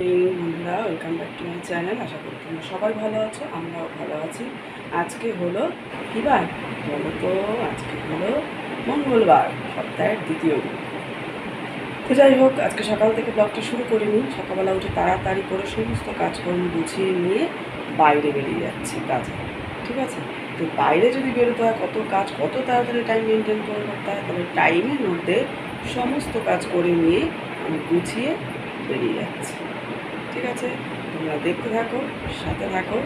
বন্ধুরা welcome back to my channel আশা করি তোমরা সবাই ভালো আছো, আমরাও ভালো আছি। আজকে হলো কী বার? বলো তো, আজকে হলো মঙ্গলবার, সপ্তাহের দ্বিতীয় দিন। তো যাই হোক, আজকে সকাল থেকে ব্লগটা শুরু করিনি। সকালবেলা উঠে তাড়াতাড়ি করে সমস্ত কাজকর্ম গুছিয়ে নিয়ে বাইরে বেরিয়ে যাচ্ছি কাজে। ঠিক আছে? তো বাইরে যদি বেরোতে হয়, কত কাজ, কত তাড়াতাড়ি টাইম মেনটেন করে করতে হয়, তাহলে টাইমের মধ্যে সমস্ত কাজ করে নিয়ে আমি গুছিয়ে বেরিয়ে যাচ্ছি। ঠিক আছে? তোমরা দেখতে থাকো, সাথে থাকো,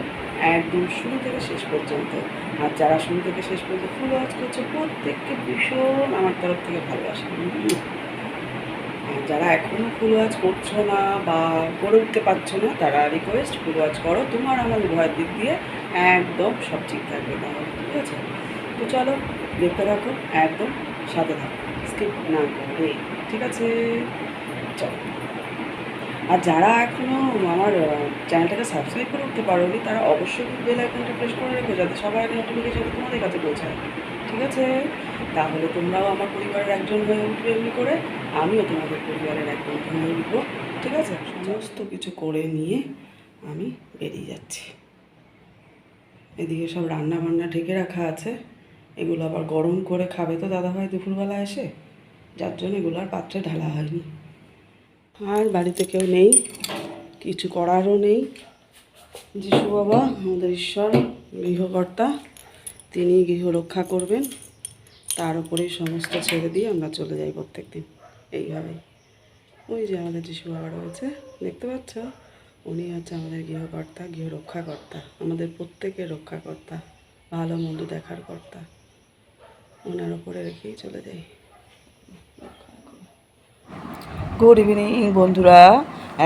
একদম শুরু থেকে শেষ পর্যন্ত। আর যারা শুরু থেকে শেষ পর্যন্ত ফুল ওয়াচ করছে, প্রত্যেককে ভীষণ আমার তরফ থেকে ভালোবাসা। যারা এখনও ফুল ওয়াচ করছ না বা করে উঠতে পারছ না, তারা রিকোয়েস্ট ফুল ওয়াচ করো। তোমার আমার উভয়ের দিক দিয়ে একদম সব ঠিক থাকবে তাহলে, ঠিক আছে? তো চলো, দেখতে থাকো, একদম সাথে থাকো। স্কিপ না করে, ঠিক আছে? চলো। আর যারা এখনও আমার চ্যানেলটাকে সাবস্ক্রাইব করে উঠতে পারোনি, তারা অবশ্যই বেল আইকনটা প্রেস করে রেখো, যাতে সবার নোটিফিকেশন তোমাদের কাছে পৌঁছায়। ঠিক আছে? তাহলে তোমরাও আমার পরিবারের একজন হয়ে উঠবে এমনি করে, আমিও তোমাদের পরিবারের একজন হয়ে উঠবো। ঠিক আছে? সমস্ত কিছু করে নিয়ে আমি বেরিয়ে যাচ্ছি। এদিকে সব রান্না বান্না ঢেকে রাখা আছে। এগুলো আবার গরম করে খাবে তো দাদাভাই দুপুরবেলা এসে? যার জন্য এগুলো আর পাত্রে ঢালা হয়নি। আর বাড়িতে কেউ নেই, কিছু করারও নেই। যিশু বাবা, আমাদের ঈশ্বর, গৃহকর্তা তিনি গৃহ রক্ষা করবেন। তার উপরেই সমস্ত ছেড়ে দিয়ে আমরা চলে যাই প্রত্যেক দিন এইভাবেই। ওই যে আমাদের যিশু বাবা রয়েছে, দেখতে পাচ্ছ? উনি হচ্ছে আমাদের গৃহকর্তা, গৃহ রক্ষাকর্তা, আমাদের প্রত্যেকের রক্ষাকর্তা, ভালো মন্দ দেখার কর্তা। ওনার উপরে রেখেই চলে যাই। গুড ইভিনিং বন্ধুরা।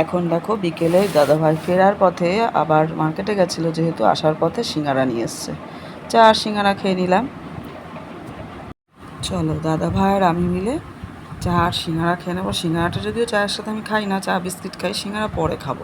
এখন দেখো বিকেলে দাদাভাই ফেরার পথে আবার মার্কেটে গেছিল, যেহেতু আসার পথে সিঙ্গারা নিয়ে এসছে। চা আর সিঙ্গারা খেয়ে নিলাম। চলো দাদাভাই আর আমি মিলে চা আর সিঙ্গারা খেয়ে নেব। সিঙ্গারাটা যদিও চায়ের সাথে আমি খাই না, চা, বিস্কিট খাই, সিঙ্গারা পরে খাব।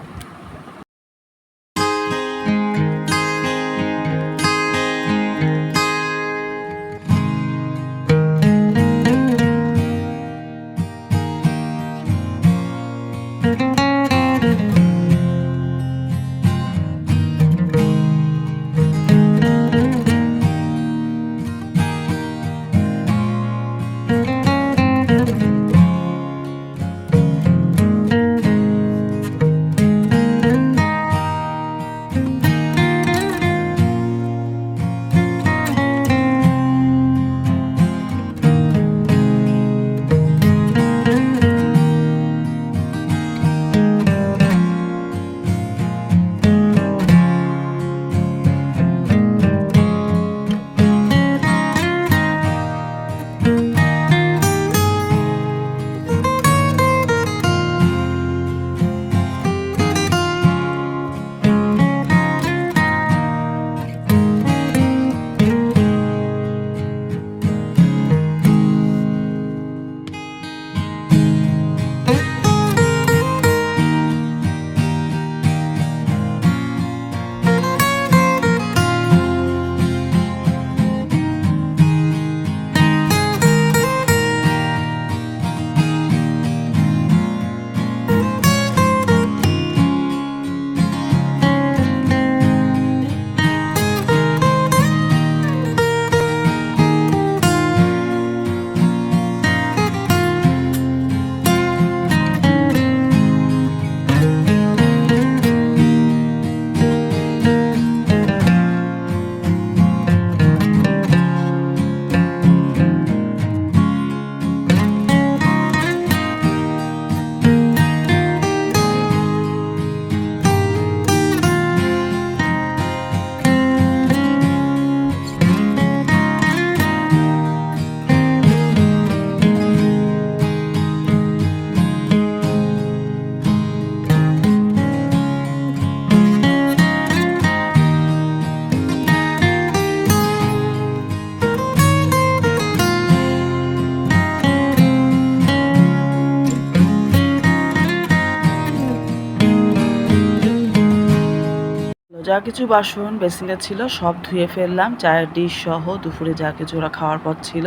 যা কিছু বাসন, বেসিনে ছিল, সব ধুয়ে ফেললাম। চায়ের ডিশ সহ দুপুরে যা কিছু ওরা খাওয়ার পর ছিল,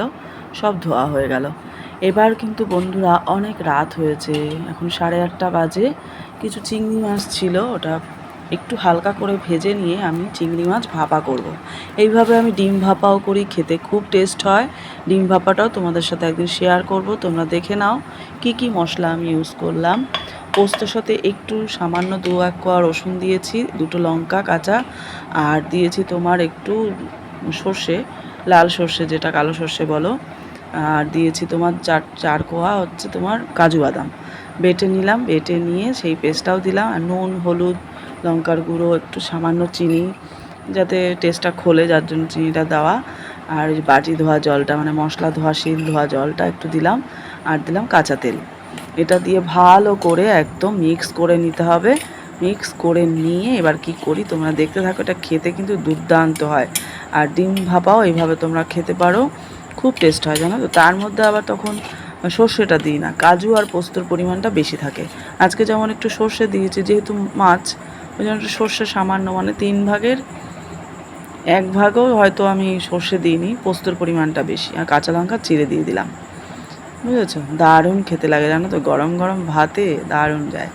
সব ধোয়া হয়ে গেল। এবার কিন্তু বন্ধুরা অনেক রাত হয়েছে। এখন সাড়ে আটটা বাজে। কিছু চিংড়ি মাছ ছিল, ওটা একটু হালকা করে ভেজে নিয়ে আমি চিংড়ি মাছ ভাপা করব। এইভাবে আমি ডিম ভাপাও করি, খেতে খুব টেস্ট হয়। ডিম ভাপাটাও তোমাদের সাথে একদিন শেয়ার করব, তোমরা দেখে নাও কি কি মশলা আমি ইউজ করলাম। পোস্তর সাথে একটু সামান্য দু এক কোয়া রসুন দিয়েছি, দুটো লঙ্কা কাঁচা, আর দিয়েছি তোমার একটু সর্ষে, লাল সর্ষে যেটা কালো সর্ষে বলো, আর দিয়েছি তোমার চার চার কোয়া হচ্ছে তোমার কাজু বাদাম। বেটে নিলাম, বেটে নিয়ে সেই পেস্টটাও দিলাম, আর নুন, হলুদ, লঙ্কার গুঁড়ো, একটু সামান্য চিনি, যাতে টেস্টটা খোলে, যার জন্য চিনিটা দেওয়া। আর বাটি ধোয়া জলটা মানে মশলা ধোয়া, শিল ধোয়া জলটা একটু দিলাম, আর দিলাম কাঁচা তেল। এটা দিয়ে ভালো করে একদম মিক্স করে নিতে হবে। মিক্স করে নিয়ে এবার কি করি, তোমরা দেখতে থাকো, এটা খেতে কিন্তু দুর্দান্ত হয়। আর ডিম ভাপাও এইভাবে তোমরা খেতে পারো, খুব টেস্ট হয় জানো তো? তার মধ্যে আবার তখন সর্ষেটা দিই না, কাজু আর পোস্তর পরিমাণটা বেশি থাকে। আজকে যেমন একটু সর্ষে দিয়েছি, যেহেতু মাছ, ওই জন্য একটু সর্ষে সামান্য মানে তিন ভাগের এক ভাগও হয়তো আমি সর্ষে দিইনি, পোস্তর পরিমাণটা বেশি, আর কাঁচা লঙ্কা চিড়ে দিয়ে দিলাম। বুঝেছ? দারুণ খেতে লাগে, জানো তো? গরম গরম ভাতে দারুণ যায়।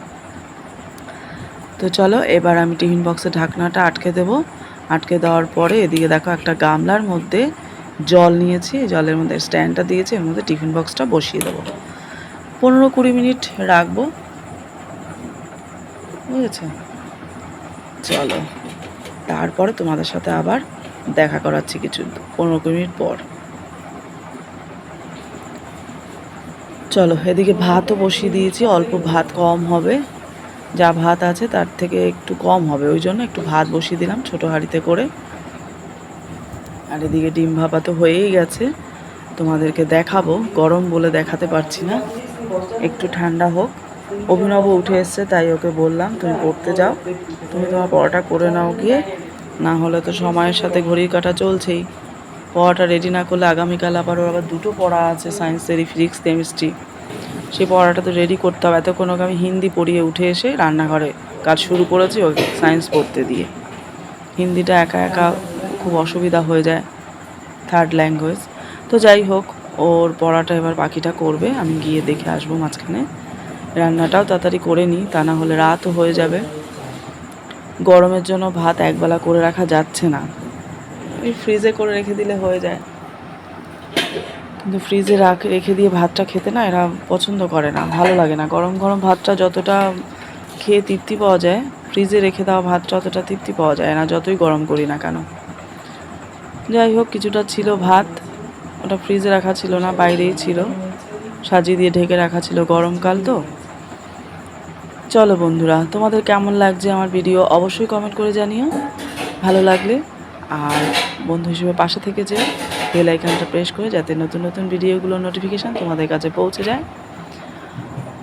তো চলো, এবার আমি টিফিন বক্সে ঢাকনাটা আটকে দেবো। আটকে দেওয়ার পরে এদিকে দেখো একটা গামলার মধ্যে জল নিয়েছি। জলের মধ্যে স্ট্যান্ডটা দিয়েছি, এর মধ্যে টিফিন বক্সটা বসিয়ে দেবো। পনেরো কুড়ি মিনিট রাখব। বুঝেছ? চলো, তারপরে তোমাদের সাথে আবার দেখা করাচ্ছি কিছু পনেরো কুড়ি মিনিট পর। চলো, এদিকে ভাতও বসিয়ে দিয়েছি, অল্প ভাত কম হবে। যা ভাত আছে তার থেকে একটু কম হবে, ওই জন্য একটু ভাত বসিয়ে দিলাম ছোটো হাঁড়িতে করে। আর এদিকে ডিম ভাপা তো হয়েই গেছে, তোমাদেরকে দেখাবো, গরম বলে দেখাতে পারছি না। একটু ঠান্ডা হোক, অভিনব উঠে এসছে, তাই ওকে বললাম, তুমি পড়তে যাও, তুমি তোমার পড়াটা করে নাও গিয়ে, না হলে তো সময়ের সাথে ঘড়ির কাটা চলছেই। পড়াটা রেডি না করলে আগামীকাল আবার ওর আবার দুটো পড়া আছে সায়েন্সের ফিজিক্স কেমিস্ট্রি সেই পড়াটা তো রেডি করতে হবে। এতক্ষণ ওকে আমি হিন্দি পড়িয়ে উঠে এসে রান্নাঘরে কাজ শুরু করেছি ওকে সায়েন্স পড়তে দিয়ে। হিন্দিটা একা একা খুব অসুবিধা হয়ে যায় থার্ড ল্যাঙ্গুয়েজ তো যাই হোক, ওর পড়াটা এবার বাকিটা করবে। আমি গিয়ে দেখে আসব মাঝখানে। রান্নাটাও তাড়াতাড়ি করে নিই, তা না হলে রাতও হয়ে যাবে। গরমের জন্য ভাত একবেলা করে রাখা যাচ্ছে না। ওই ফ্রিজে করে রেখে দিলে হয়ে যায়। কিন্তু ফ্রিজে রাখ, রেখে দিয়ে ভাতটা খেতে না এরা পছন্দ করে না, ভালো লাগে না। গরম গরম ভাতটা যতটা খেয়ে তৃপ্তি পাওয়া যায় ফ্রিজে রেখে দেওয়া ভাতটা অতটা তৃপ্তি পাওয়া যায় না, যতই গরম করি না কেন। যাই হোক, কিছুটা ছিল ভাত, ওটা ফ্রিজে রাখা ছিল না, বাইরেই ছিল। সাজিয়ে দিয়ে ঢেকে রাখা ছিল গরমকাল তো। চলো বন্ধুরা, তোমাদের কেমন লাগছে আমার ভিডিও অবশ্যই কমেন্ট করে জানিও। ভালো লাগলে আর বন্ধু হিসেবে পাশে থেকে যে বেল আইকনটা প্রেস করে যাতে নতুন নতুন ভিডিওগুলোর নোটিফিকেশান তোমাদের কাছে পৌঁছে যায়।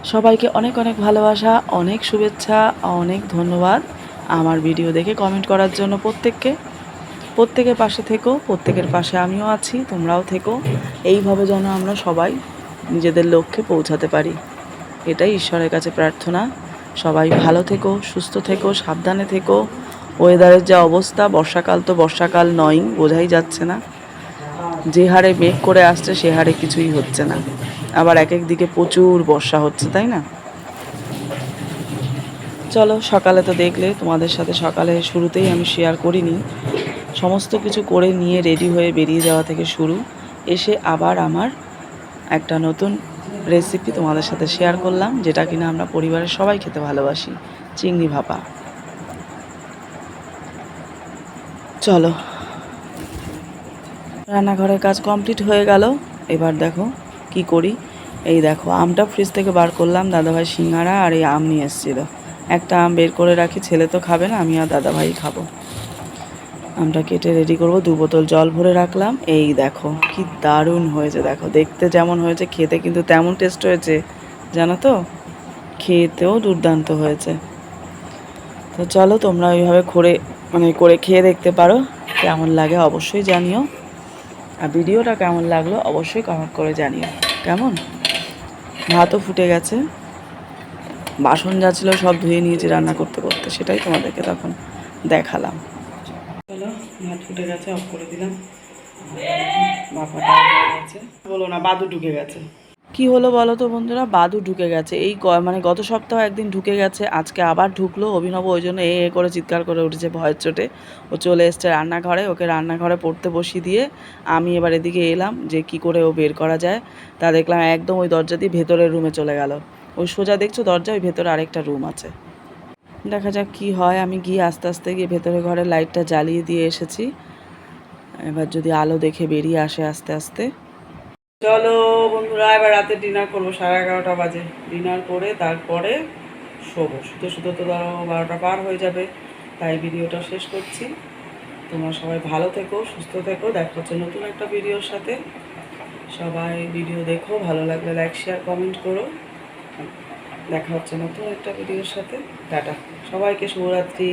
সবাইকে অনেক অনেক ভালোবাসা, অনেক শুভেচ্ছা, অনেক ধন্যবাদ আমার ভিডিও দেখে কমেন্ট করার জন্য প্রত্যেককে। প্রত্যেকের পাশে থেকো, প্রত্যেকের পাশে আমিও আছি, তোমরাও থেকো। এইভাবে যেন আমরা সবাই নিজেদের লক্ষ্যে পৌঁছাতে পারি। এটাই ঈশ্বরের কাছে প্রার্থনা। সবাই ভালো থেকো, সুস্থ থেকো, সাবধানে থেকো। ওয়েদারের যা অবস্থা, বর্ষাকাল তো বর্ষাকাল নয়ই, বোঝাই যাচ্ছে না। যে হারে মেঘ করে আসছে, সে হারে কিছুই হচ্ছে না। আবার এক এক দিকে প্রচুর বর্ষা হচ্ছে, তাই না? চলো, সকালে তো দেখলে, তোমাদের সাথে সকালে শুরুতেই আমি শেয়ার করিনি। সমস্ত কিছু করে নিয়ে রেডি হয়ে বেরিয়ে যাওয়া থেকে শুরু। এসে আবার আমার একটা নতুন রেসিপি তোমাদের সাথে শেয়ার করলাম, যেটা কিনা আমরা পরিবারের সবাই খেতে ভালোবাসি, চিংড়ি ভাপা। চলো। রান্নাঘরের কাজ কমপ্লিট হয়ে গেল। এবার দেখো কি করি। এই দেখো, আমটা ফ্রিজ থেকে বার করলাম, দাদাভাই সিঙ্গারা আর এই আম নিয়ে এসেছিল। একটা আম বের করে রাখি, ছেলে তো খাবে না, আমি আর দাদাভাই খাব। আমটা কেটে রেডি করব, দু বোতল জল ভরে রাখলাম। এই দেখো, কি দারুণ হয়েছে, দেখো। দেখতে যেমন হয়েছে, খেতে কিন্তু তেমন টেস্ট হয়েছে, জানো তো? খেতেও দুর্দান্ত হয়েছে। তো চলো, তোমরা ওইভাবে করে মানে করে খেয়ে দেখতে পারো কেমন লাগে অবশ্যই জানিও আর ভিডিওটা কেমন লাগল অবশ্যই কমেন্ট করে জানিও কেমন ভাতও ফুটে গেছে বাসন যা ছিল সব ধুয়ে নিয়েছি রান্না করতে করতে সেটাই তোমাদেরকে তখন দেখালাম চলো ভাত ফুটে গেছে অফ করে দিলাম বাপাটা গেছে বলো না বাদু ঢুকে গেছে কি হলো বলো তো বন্ধুরা? বাদু ঢুকে গেছে। এই মানে গত সপ্তাহ একদিন ঢুকে গেছে, আজকে আবার ঢুকলো। অভিনব ওই জন্য এ এ করে চিৎকার করে উঠেছে ভয়ের চোটে। ও চলে এসছে রান্নাঘরে, ওকে রান্নাঘরে পড়তে বসিয়ে দিয়ে আমি এবার এদিকে এলাম যে কি করে ও বের করা যায়। তা দেখলাম একদম ওই দরজা দিয়ে ভেতরের রুমে চলে গেল। ওই সোজা দেখছ দরজা ওই ভেতরে আরেকটা রুম আছে। দেখা যাক কি হয়। আমি গিয়ে আস্তে আস্তে গিয়ে ভেতরে ঘরে লাইটটা জ্বালিয়ে দিয়ে এসেছি। এবার যদি আলো দেখে বেরিয়ে আসে আস্তে আস্তে। চলো বন্ধুরা, এবার রাতে ডিনার করব সাড়ে এগারোটা বাজে। ডিনার করে তারপরে শোবো। শুতে শুতে তো ধরো বারোটা পার হয়ে যাবে, তাই ভিডিওটা শেষ করছি। তোমরা সবাই ভালো থেকো, সুস্থ থেকো। দেখা হচ্ছে নতুন একটা ভিডিওর সাথে। সবাই ভিডিও দেখো, ভালো লাগলে লাইক শেয়ার কমেন্ট করো। দেখা হচ্ছে নতুন একটা ভিডিওর সাথে। টাটা। সবাইকে শুভরাত্রি।